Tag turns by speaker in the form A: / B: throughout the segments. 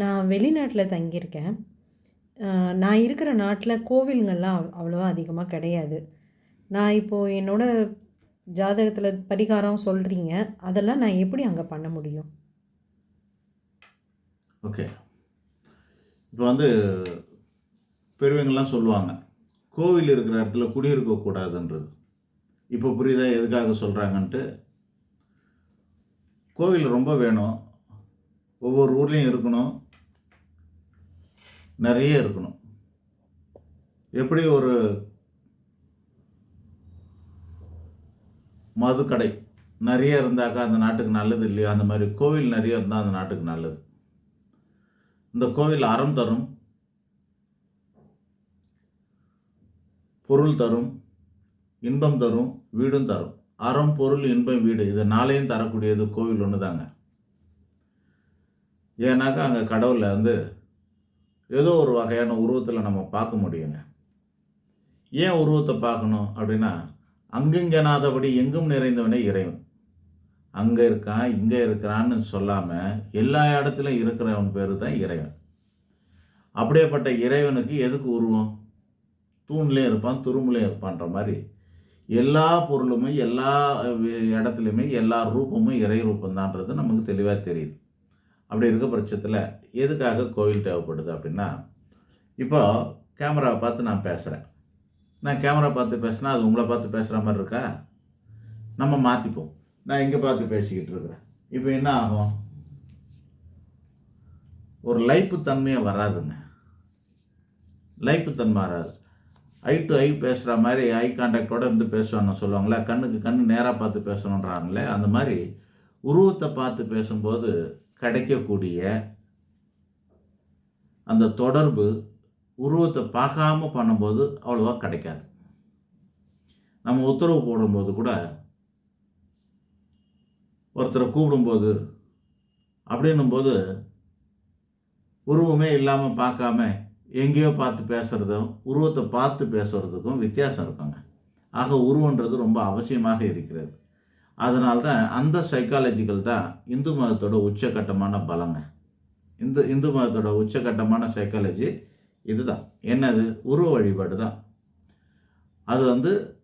A: நான் வெளிநாட்டில் தங்கியிருக்கேன். நான் இருக்கிற நாட்டில் கோவில்கள்லாம் அவ்வளோவா அதிகமாக கிடையாது. நான் இப்போது என்னோடய ஜாதகத்தில் பரிகாரம் சொல்கிறீங்க அதெல்லாம் நான் எப்படி அங்கே பண்ண முடியும்?
B: ஓகே. இப்போ வந்து பெரியவங்கள்லாம் சொல்லுவாங்க கோவில் இருக்கிற இடத்துல குடியிருக்கக்கூடாதுன்றது இப்போ புரியுதா? எதுக்காக சொல்கிறாங்கன்ட்டு கோவில் ரொம்ப வேணும். ஒவ்வொரு ஊர்லேயும் இருக்கணும். நிறைய இருக்கணும். எப்படி ஒரு மதுக்கடை நிறைய இருந்தாக்கா அந்த நாட்டுக்கு நல்லது இல்லையோ? அந்த மாதிரி கோவில் நிறைய இருந்தால் அந்த நாட்டுக்கு நல்லது. இந்த கோவில் அறம் தரும். பொருள் தரும். இன்பம் தரும். வீடும் தரும். அறம் பொருள் இன்பம் வீடு. இது நாளையும் தரக்கூடியது கோவில் ஒன்று தாங்க ஏன்னாக்கா அங்கே கடவுளில் வந்து ஏதோ ஒரு வகையான உருவத்தில் நம்ம பார்க்க முடியுங்க. ஏன் உருவத்தை பார்க்கணும் அப்படின்னா அங்கெங்கனாதபடி எங்கும் நிறைந்தவனே இறைவன். அங்கே இருக்கான் இங்கே இருக்கிறான்னு சொல்லாமல் எல்லா இடத்துலையும் இருக்கிறவன் பேர் தான் இறைவன். அப்படியேப்பட்ட இறைவனுக்கு எதுக்கு உருவம்? தூண்லேயும் இருப்பான் துரும்புலேயும் இருப்பான்ற மாதிரி. எல்லா பொருளுமே எல்லா வி- இடத்துலையுமே எல்லா ரூபமும் இறை ரூபம்தான்றது நமக்கு தெளிவாக தெரியுது. அப்படி இருக்க பட்சத்தில் எதுக்காக கோவில் தேவைப்படுது அப்படின்னா இப்போ கேமராவை பார்த்து நான் பேசுகிறேன் நான் கேமரா பார்த்து பேசினா அது உங்களை பார்த்து பேசுகிற மாதிரி இருக்கா? நம்ம மாற்றிப்போம் நான் இங்கே பார்த்து பேசிக்கிட்டு இருக்கிறேன். இப்போ என்ன ஆகும்? ஒரு லைப்பு தன்மையே வராதுங்க. லைப்பு தன்மை வராது. ஐ டு ஐ பேசுகிற மாதிரி ஐ கான்டாக்டோடு இருந்து பேசுவாங்க சொல்லுவாங்களே கண்ணுக்கு கண்ணு நேராக பார்த்து பேசணுன்றாங்களே அந்த மாதிரி உருவத்தை பார்த்து பேசும்போது கிடைக்கக்கூடிய அந்த தொடர்பு உருவத்தை பார்க்காம பண்ணும்போது அவ்வளோவா கிடைக்காது. நம்ம உத்தரவு போடும்போது கூட ஒருத்தரை கூப்பிடும்போது அப்படின்னும்போது உருவமே இல்லாமல் பார்க்காம எங்கேயோ பார்த்து பேசுகிறதும் உருவத்தை பார்த்து பேசுகிறதுக்கும் வித்தியாசம் இருக்குங்க. ஆக உருவன்றது ரொம்ப அவசியமாக இருக்கிறது. அதனால தான் அந்த சைக்காலஜிக்கல் தான் இந்து மதத்தோட உச்சகட்டமான பலங்க. இந்து இந்து மதத்தோட உச்சகட்டமான சைக்காலஜி இதுதான். என்னது? உருவ வழிபாடு தான். அது வந்து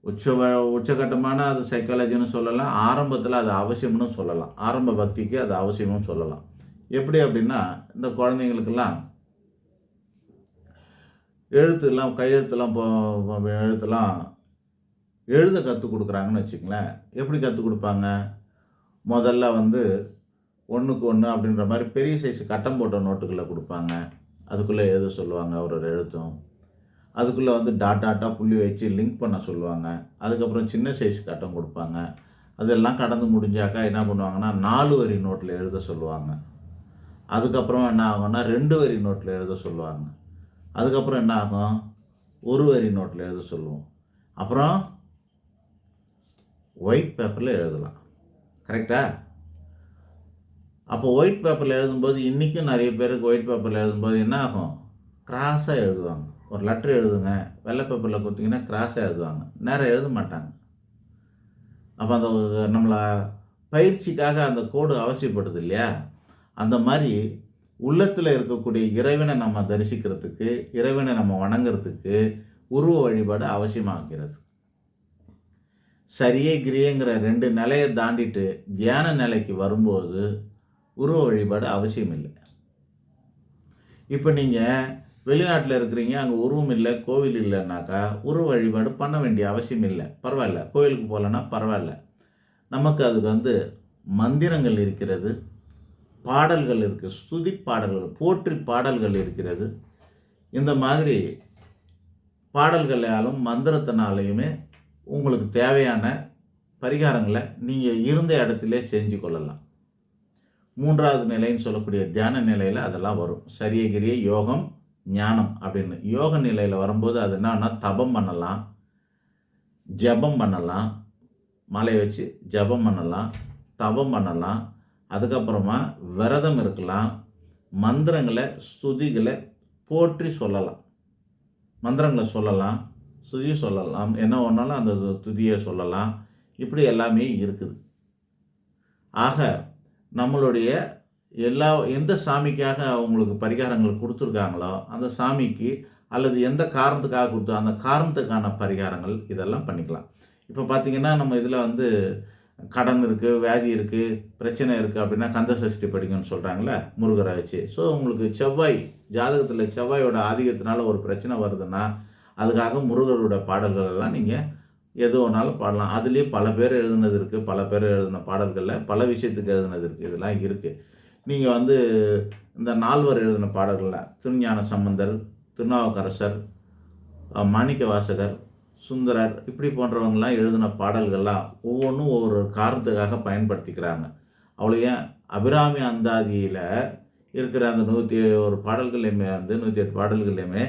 B: உச்ச வ- உச்சகட்டமான அது சைக்காலஜின்னு சொல்லலாம். ஆரம்பத்தில் அது அவசியம்னு சொல்லலாம். ஆரம்ப பக்திக்கு அது அவசியம்னு சொல்லலாம். எப்படி அப்படின்னா இந்த குழந்தைங்களுக்கெல்லாம் எழுத்துலாம் கையெழுத்துலாம் போ போ- எழுத்துலாம் எழுத கற்றுக் கொடுக்குறாங்கன்னு வச்சுங்களேன் எப்படி கற்றுக் கொடுப்பாங்க? முதல்ல வந்து ஒன்றுக்கு ஒன்று அப்படின்ற மாதிரி பெரிய சைஸ் கட்டம் போட்ட நோட்டுகளை கொடுப்பாங்க. அதுக்குள்ளே எழுத சொல்லுவாங்க ஒரு ஒரு எழுத்தும். அதுக்குள்ளே வந்து டாட் டாட்டாக புள்ளி வச்சு லிங்க் பண்ண சொல்லுவாங்க. அதுக்கப்புறம் சின்ன சைஸ் கட்டம் கொடுப்பாங்க. அதெல்லாம் கடந்து முடிஞ்சாக்கா என்ன பண்ணுவாங்கன்னா நாலு வரி நோட்டில் எழுத சொல்லுவாங்க. அதுக்கப்புறம் என்ன ஆகும்னா ரெண்டு வரி நோட்டில் எழுத சொல்லுவாங்க. அதுக்கப்புறம் என்ன ஆகும்? ஒரு வரி நோட்டில் எழுத சொல்லுவோம். அப்புறம் ஒயிட் பேப்பரில் எழுதலாம். கரெக்டா அப்போ ஒயிட் பேப்பரில் எழுதும்போது இன்றைக்கும் நிறைய பேருக்கு ஒயிட் பேப்பரில் எழுதும்போது என்ன ஆகும்? கிராஸாக எழுதுவாங்க. ஒரு லெட்டர் எழுதுங்க. வெள்ளை பேப்பரில் கொடுத்தீங்கன்னா கிராஸாக எழுதுவாங்க. நேரம் எழுத மாட்டாங்க. அப்போ அந்த நம்மளை பயிற்சிக்காக அந்த கோடு அவசியப்படுது இல்லையா? அந்த மாதிரி உள்ளத்தில் இருக்கக்கூடிய இறைவனை நம்ம தரிசிக்கிறதுக்கு இறைவனை நம்ம வணங்குறதுக்கு உருவ வழிபாடு அவசியமாகிறது. சரியே கிரியங்கிற ரெண்டு நிலையை தாண்டிட்டு தியான நிலைக்கு வரும்போது உருவ வழிபாடு அவசியம் இல்லை. இப்போ நீங்கள் வெளிநாட்டில் இருக்கிறீங்க அங்கே உருவம் இல்லை கோவில் இல்லைன்னாக்கா உருவ வழிபாடு பண்ண வேண்டிய அவசியம் இல்லை. பரவாயில்ல. கோயிலுக்கு போகலன்னா பரவாயில்ல. நமக்கு அதுக்கு வந்து மந்திரங்கள் இருக்கிறது பாடல்கள் இருக்குது ஸ்துதி பாடல்கள் போற்றி பாடல்கள் இருக்கிறது. இந்த மாதிரி பாடல்களாலும் மந்திரத்தினாலையுமே உங்களுக்கு தேவையான பரிகாரங்களை நீங்கள் இருந்த இடத்துல செஞ்சு கொள்ளலாம். மூன்றாவது நிலைன்னு சொல்லக்கூடிய தியான நிலையில் அதெல்லாம் வரும். சரியகிரிய யோகம் ஞானம் அப்படின்னு. யோக நிலையில் வரும்போது அது என்னன்னா தபம் பண்ணலாம் ஜெபம் பண்ணலாம் மலை வச்சு ஜெபம் பண்ணலாம் தபம் பண்ணலாம் அதுக்கப்புறமா விரதம் இருக்கலாம் மந்திரங்களை ஸ்துதிகளை போற்றி சொல்லலாம். மந்திரங்களை சொல்லலாம் ஸ்துதி சொல்லலாம். என்ன ஒன்றாலும் அந்த துதியை சொல்லலாம். இப்படி எல்லாமே இருக்குது. ஆக நம்மளுடைய எல்லா எந்த சாமிக்காக அவங்களுக்கு பரிகாரங்கள் கொடுத்துருக்காங்களோ அந்த சாமிக்கு அல்லது எந்த காரணத்துக்காக கொடுத்தோ அந்த காரணத்துக்கான பரிகாரங்கள் இதெல்லாம் பண்ணிக்கலாம். இப்போ பார்த்திங்கன்னா நம்ம இதில் வந்து கடன் இருக்குது வியாதி இருக்குது பிரச்சனை இருக்குது அப்படின்னா கந்த சஷ்டி படிக்கணும்னு சொல்கிறாங்களே முருகரை வச்சு. ஸோ உங்களுக்கு செவ்வாய் ஜாதகத்தில் செவ்வாயோட ஆதிக்கத்தினால ஒரு பிரச்சனை வருதுன்னா அதுக்காக முருகரோட பாடல்கள் எல்லாம் நீங்கள் எது வேணாலும் பாடலாம். அதுலேயே பல பேர் எழுதுனது இருக்குது பல பேர் எழுதின பாடல்களில் பல விஷயத்துக்கு எழுதுனது இருக்குது இதெல்லாம் இருக்குது நீங்கள் வந்து இந்த நால்வர் எழுதின பாடல்களில் திருஞான சம்பந்தர் திருநாவுக்கரசர் மாணிக்க வாசகர் சுந்தரர் இப்படி போன்றவங்கெல்லாம் எழுதின பாடல்கள்லாம் ஒவ்வொன்றும் ஒவ்வொரு காரணத்துக்காக பயன்படுத்திக்கிறாங்க. அவ்வளோ ஏன்? அபிராமி அந்தாதியில் இருக்கிற அந்த நூற்றி ஒரு பாடல்கள்லையுமே வந்து நூற்றி எட்டு பாடல்கள்லையுமே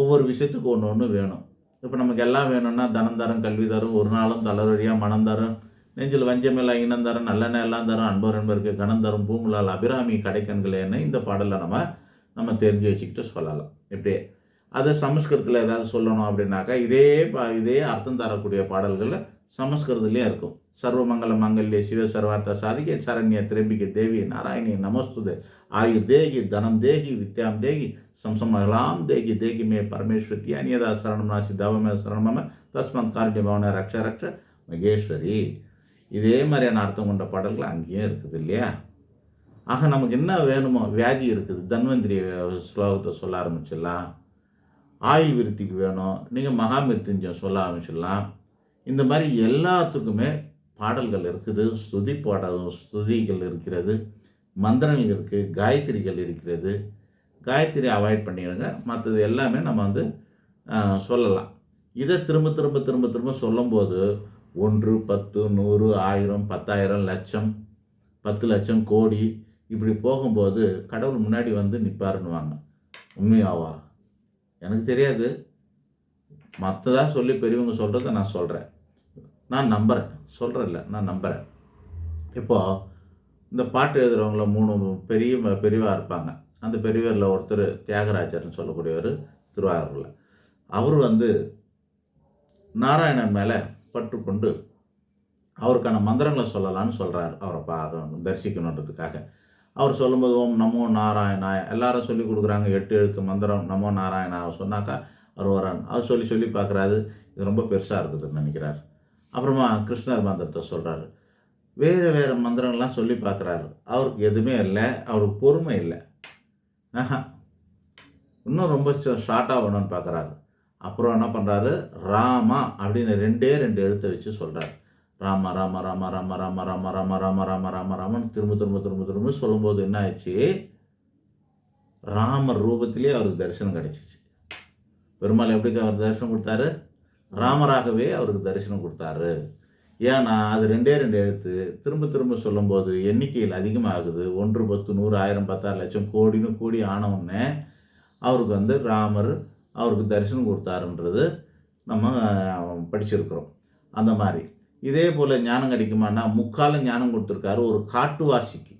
B: ஒவ்வொரு விஷயத்துக்கு ஒன்று ஒன்று வேணும். இப்போ நமக்கு எல்லாம் வேணும்னா தனம் தரும் கல்வி தரும் ஒரு நாளும் தளரடியாக மனம் தரும் நெஞ்சில் வஞ்சமில்லா இனம் தரும் நல்லெண்ணெய் எல்லாம் தரும் அன்பர் அன்பருக்கு கணம் தரும் பூங்குழால் அபிராமி கடைக்கண்களேன்னு இந்த பாடலை நம்ம நம்ம தெரிஞ்சு வச்சுக்கிட்டு சொல்லலாம். இப்படியே அதை சமஸ்கிருதத்தில் ஏதாவது சொல்லணும் அப்படின்னாக்கா இதே பா இதே அர்த்தம் தரக்கூடிய பாடல்கள் சமஸ்கிருதத்துலேயும் இருக்கும். சர்வமங்கல மங்கல்ய சிவ சர்வார்த்த சாதிகே சரண்ய திரம்பிகை தேவி நாராயணி நமஸ்துதே ஆயுர் தேகி தனம் தேகி வித்யாம் தேகி சம்சமகலாம் தேகி தேகி மே பரமேஸ்வரி அந்நியதா சரணம் நாசி தவமே சரணமம தஸ்மத் காரண்ய பவன ரக்ஷ ரக்ஷ மகேஸ்வரி இதே மாதிரியான அர்த்தம் கொண்ட பாடல்கள் அங்கேயும் இருக்குது இல்லையா? ஆக நமக்கு என்ன வேணுமோ வியாதி இருக்குது. தன்வந்திரி ஸ்லோகத்தை சொல்ல ஆரம்பிச்சிடலாம். ஆயுள் விருத்திக்கு வேணும். நீங்கள் மகாமிருத்துஞ்சம் சொல்ல ஆரம்பிச்சிடலாம். இந்த மாதிரி எல்லாத்துக்குமே பாடல்கள் இருக்குது. ஸ்துதி பாடல் ஸ்துதிகள் இருக்கிறது. மந்திரங்கள் இருக்குது காயத்ரிகள் இருக்கிறது. காயத்ரி அவாய்ட் பண்ணிடுங்க மற்றது எல்லாமே நம்ம வந்து சொல்லலாம். இதை திரும்ப திரும்ப திரும்ப திரும்ப சொல்லும்போது ஒன்று பத்து நூறு ஆயிரம் பத்தாயிரம் லட்சம் பத்து லட்சம் கோடி இப்படி போகும்போது கடவுள் முன்னாடி வந்து நிற்பாருன்னுவாங்க உண்மையாவா? எனக்கு தெரியாது. மற்றதாக சொல்லி பெரியவங்க சொல்கிறத நான் சொல்கிறேன் நான் நம்புகிறேன் சொல்கிறேன்ல நான் நம்புகிறேன் இப்போது இந்த பாட்டு எழுதுகிறவங்கள மூணு பெரிய பெரியவாக இருப்பாங்க. அந்த பெரியவரில் ஒருத்தர் தியாகராஜர்னு சொல்லக்கூடியவர் திருவாரூரில். அவர் வந்து நாராயணன் மேலே பற்றுக்கொண்டு அவருக்கான மந்திரங்களை சொல்லலாம்னு சொல்கிறார் அவரை பார்க்கணும் தரிசிக்கணுன்றதுக்காக. அவர் சொல்லும்போது ஓம் நமோ நாராயணா எல்லாரும் சொல்லி கொடுக்குறாங்க. எட்டு எழுத்து மந்திரம் நமோ நாராயணா அவர் சொன்னாக்கா அவர் வரான் அவர் சொல்லி சொல்லி பார்க்குறாரு. இது ரொம்ப பெருசாக இருக்குதுன்னு நினைக்கிறார். அப்புறமா கிருஷ்ணர் மந்திரத்தை சொல்கிறாரு வேறு வேறு மந்திரங்கள்லாம் சொல்லி பார்க்குறாரு. அவருக்கு எதுவுமே இல்லை. அவருக்கு பொறுமை இல்லை. இன்னும் ரொம்ப ஷார்ட்டாக வேணும்னு பார்க்குறாரு அப்புறம் என்ன பண்ணுறாரு ராமா அப்படின்னு ரெண்டே ரெண்டு எழுத்தை வச்சு சொல்கிறார் ராம ராம ராம ராம ராம ராம ராம ராம ராம ராம ராமன் திரும்ப திரும்ப திரும்ப திரும்ப சொல்லும்போது என்ன ஆச்சு ராமர் ரூபத்திலே அவருக்கு தரிசனம் கிடைச்சிச்சு பெருமாள் எப்படி அவர் தரிசனம் கொடுத்தாரு ராமராகவே அவருக்கு தரிசனம் கொடுத்தாரு ஏன்னா அது ரெண்டே ரெண்டு எழுத்து. திரும்ப திரும்ப சொல்லும்போது எண்ணிக்கையில் அதிகமாகுது. ஒன்று பத்து நூறு ஆயிரம் பத்தாறு லட்சம் கோடின்னு கோடி ஆனவுடனே அவருக்கு வந்து ராமர் அவருக்கு தரிசனம் கொடுத்தாருன்றது நம்ம படிச்சிருக்கிறோம். அந்த மாதிரி. இதே போல் ஞானம் கிடைக்குமானா முக்கால ஞானம் கொடுத்துருக்காரு ஒரு காட்டுவாசிக்கு.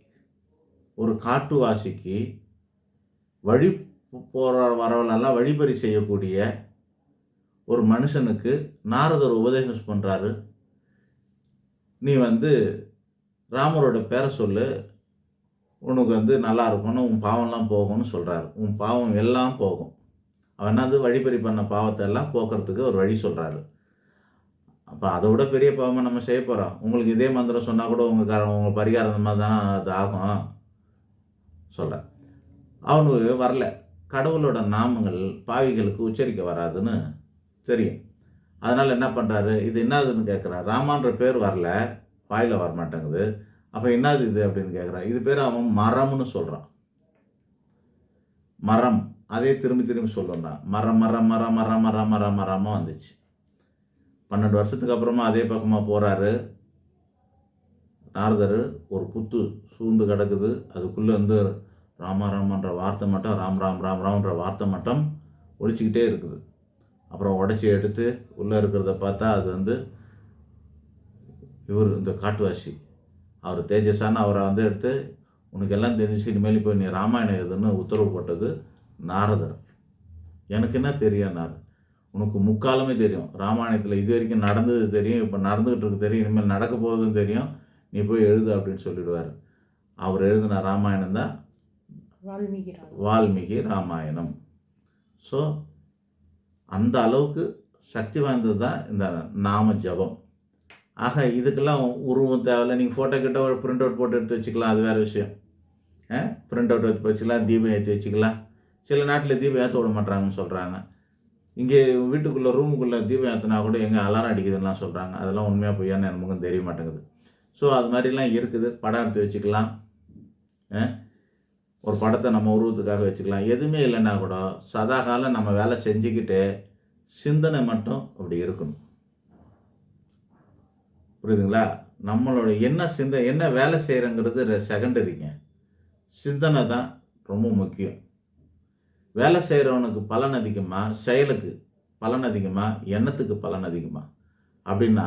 B: ஒரு காட்டுவாசிக்கு வழி போகிற வரவெல்லாம் வழிபறி செய்யக்கூடிய ஒரு மனுஷனுக்கு நாரதர் உபதேசம் பண்ணுறாரு நீ வந்து ராமரோட பேரை சொல்லு. உனக்கு வந்து நல்லா இருக்கணும் உன் பாவம்லாம் போகும்னு சொல்கிறாரு உன் பாவம் எல்லாம் போகும். அவன் என்னது? வழிபறி பண்ண பாவத்தை எல்லாம் போக்குறதுக்கு ஒரு வழி சொல்கிறாரு அப்போ அதை விட பெரிய பாவமாக நம்ம செய்ய போகிறோம் உங்களுக்கு இதே மந்திரம் சொன்னால் கூட உங்கள் கார உங்கள் பரிகாரம் அந்த மாதிரி தானே அது ஆகும். சொல்கிறேன் அவனுக்கு வரல. கடவுளோட நாமங்கள் பாவிகளுக்கு உச்சரிக்க வராதுன்னு தெரியும். அதனால் என்ன பண்ணுறாரு இது என்னதுன்னு கேட்குறாரு ராமான்ற பேர் வரல. வாயில் வரமாட்டேங்குது. அப்போ என்னது இது அப்படின்னு கேட்குறான் இது பேர் அவன் மரம்னு சொல்கிறான் மரம். அதே திரும்பி திரும்பி சொல்லுறான் மரம் மரம் மரம் மரம் மரம் மரம் மரமாக வந்துச்சு. பன்னெண்டு வருஷத்துக்கு அப்புறமா அதே பக்கமாக போகிறாரு நாரதர் ஒரு புத்து சூழ்ந்து கிடக்குது. அதுக்குள்ளே வந்து ராமராமன்ற வார்த்தை மட்டும் ராம் ராம் ராம் ராம்ன்ற வார்த்தை மட்டும் ஒழிச்சிக்கிட்டே இருக்குது. அப்புறம் உடச்சி எடுத்து உள்ளே இருக்கிறத பார்த்தா அது வந்து இவர் இந்த காட்டுவாசி. அவர் தேஜஸான அவரை வந்து எடுத்து உனக்கு எல்லாம் தெரிஞ்சு இனிமேல் போய் நீ ராமாயணம் எழுதுன்னு உத்தரவு போட்டது நாரதர். எனக்கு என்ன தெரியும்னார் உனக்கு முக்காலமே தெரியும். ராமாயணத்தில் இது வரைக்கும் நடந்தது தெரியும் இப்போ நடந்துகிட்டு இருக்கு தெரியும் இனிமேல் நடக்க போகுதுன்னு தெரியும். நீ போய் எழுது அப்படின்னு சொல்லிடுவார். அவர் எழுதின ராமாயணம் தான்.
A: வால்மீகி ராமாயணம்.
B: ஸோ அந்த அளவுக்கு சக்தி வாய்ந்தது தான் இந்த நாம ஜபம். ஆக இதுக்கெல்லாம் உருவம் தேவையில்லை. நீங்கள் ஃபோட்டோ கிட்ட ஒரு பிரிண்ட் அவுட் போட்டு எடுத்து வச்சுக்கலாம். அது வேறு விஷயம். பிரிண்ட் அவுட் எடுத்து வச்சுக்கலாம். தீபம் ஏற்றி வச்சுக்கலாம். சில நாட்டில் தீபம் ஏற்ற விட மாட்டாங்கன்னு சொல்கிறாங்க இங்கே வீட்டுக்குள்ளே ரூமுக்குள்ளே தீபம் ஏற்றினா கூட எங்கே அலாரம் அடிக்குதுன்னெலாம் சொல்கிறாங்க அதெல்லாம் உண்மையாக பொய்யான்னு நமக்கும் தெரிய மாட்டேங்குது. ஸோ அது மாதிரிலாம் இருக்குது. படம் எடுத்து வச்சுக்கலாம். ஆ? ஒரு படத்தை நம்ம உருவத்துக்காக வச்சுக்கலாம். எதுவுமே இல்லைன்னா கூட சதா காலம் நம்ம வேலை செஞ்சுக்கிட்டு சிந்தனை மட்டும் அப்படி இருக்கணும். புரியுதுங்களா? நம்மளோட என்ன சிந்த என்ன வேலை செய்கிறோங்கிறது செகண்டரிங்க சிந்தனை தான் ரொம்ப முக்கியம். வேலை செய்கிறவனுக்கு பலன் அதிகமாக செயலுக்கு பலன் அதிகமாக எண்ணத்துக்கு பலன் அதிகமாக அப்படின்னா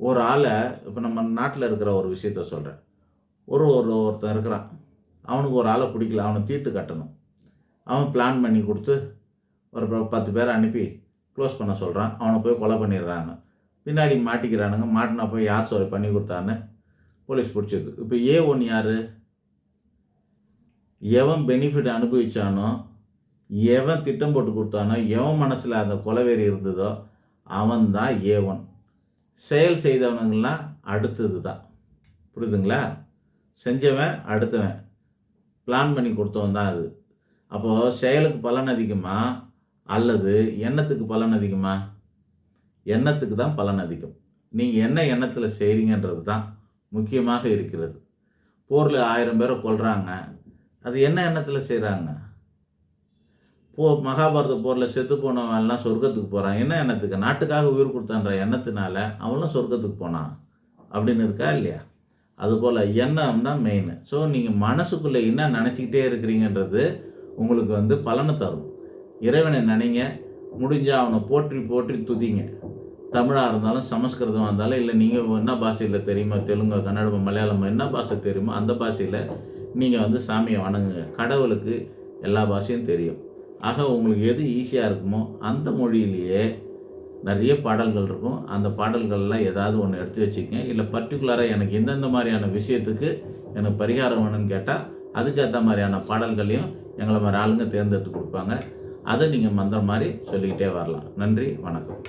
B: ஒரு ஆளை இப்போ நம்ம நாட்டில் இருக்கிற ஒரு விஷயத்த சொல்கிறேன் ஒரு ஒரு ஒருத்தன் இருக்கிறான். அவனுக்கு ஒரு ஆளை பிடிக்கல அவனை தீர்த்து கட்டணும். அவன் பிளான் பண்ணி கொடுத்து ஒரு பத்து பேரை அனுப்பி க்ளோஸ் பண்ண சொல்கிறான் அவனை போய் கொலை பண்ணிடுறாங்க. பின்னாடி மாட்டிக்கிறானுங்க. மாட்டினா போய் யார் சொல்லி பண்ணி கொடுத்தான்னு போலீஸ் பிடிச்சிருக்கு இப்போ ஏ ஒன் யார்? எவன் பெனிஃபிட் அனுபவித்தானோ எவன் திட்டம் போட்டு கொடுத்தானோ எவன் மனசில் அந்த கொலவெறி இருந்ததோ அவன் தான் ஏ ஒன் செயல் செய்தவனுங்கெல்லாம் அடுத்தது தான் புரியுதுங்களா? செஞ்சவன் அடுத்தவன். பிளான் பண்ணி கொடுத்தவன் தான் அது. அப்போது செயலுக்கு பலன் அதிகமா அல்லது எண்ணத்துக்கு பலன் அதிகமா? எண்ணத்துக்கு தான் பலன் அதிகம். நீங்கள் என்ன எண்ணத்தில் செய்கிறீங்கன்றது தான் முக்கியமாக இருக்கிறது. போரில் ஆயிரம் பேரை கொள்கிறாங்க அது என்ன எண்ணத்தில் செய்கிறாங்க போ மகாபாரத போரில் செத்து போனவன் எல்லாம் சொர்க்கத்துக்கு போகிறான் என்ன எண்ணத்துக்கு? நாட்டுக்காக உயிர் கொடுத்தான்ற எண்ணத்தினால அவனும் சொர்க்கத்துக்கு போனான். அப்படின்னு இருக்கா இல்லையா? அதுபோல் எண்ணம் தான் மெயின் ஸோ நீங்கள் மனசுக்குள்ளே என்ன நினச்சிக்கிட்டே இருக்கிறீங்கன்றது உங்களுக்கு வந்து பலனை தரும். இறைவனை நினைங்க. முடிஞ்சால் அவனை போற்றி போற்றி துதிங்க. தமிழாக இருந்தாலும் சமஸ்கிருதமாக இருந்தாலும் இல்லை நீங்கள் என்ன பாஷையில் தெரியுமோ தெலுங்கு கன்னடம் மலையாளம் என்ன பாஷை தெரியுமோ அந்த பாஷையில் நீங்கள் வந்து சாமியை வணங்குங்க. கடவுளுக்கு எல்லா பாஷையும் தெரியும். ஆக உங்களுக்கு எது ஈஸியாக இருக்குமோ அந்த மொழியிலேயே நிறைய பாடல்கள் இருக்கும். அந்த பாடல்கள்லாம் ஏதாவது ஒன்று எடுத்து வச்சுக்கங்க. இல்லை பர்டிகுலராக எனக்கு எந்தெந்த மாதிரியான விஷயத்துக்கு எனக்கு பரிகாரம் வேணும்னு கேட்டால் அதுக்கேற்ற மாதிரியான பாடல்களையும் எங்களை மாதிரி ஆளுங்க தேர்ந்தெடுத்து கொடுப்பாங்க. அதை நீங்கள் மந்திரம் மாதிரி சொல்லிக்கிட்டே வரலாம். நன்றி வணக்கம்.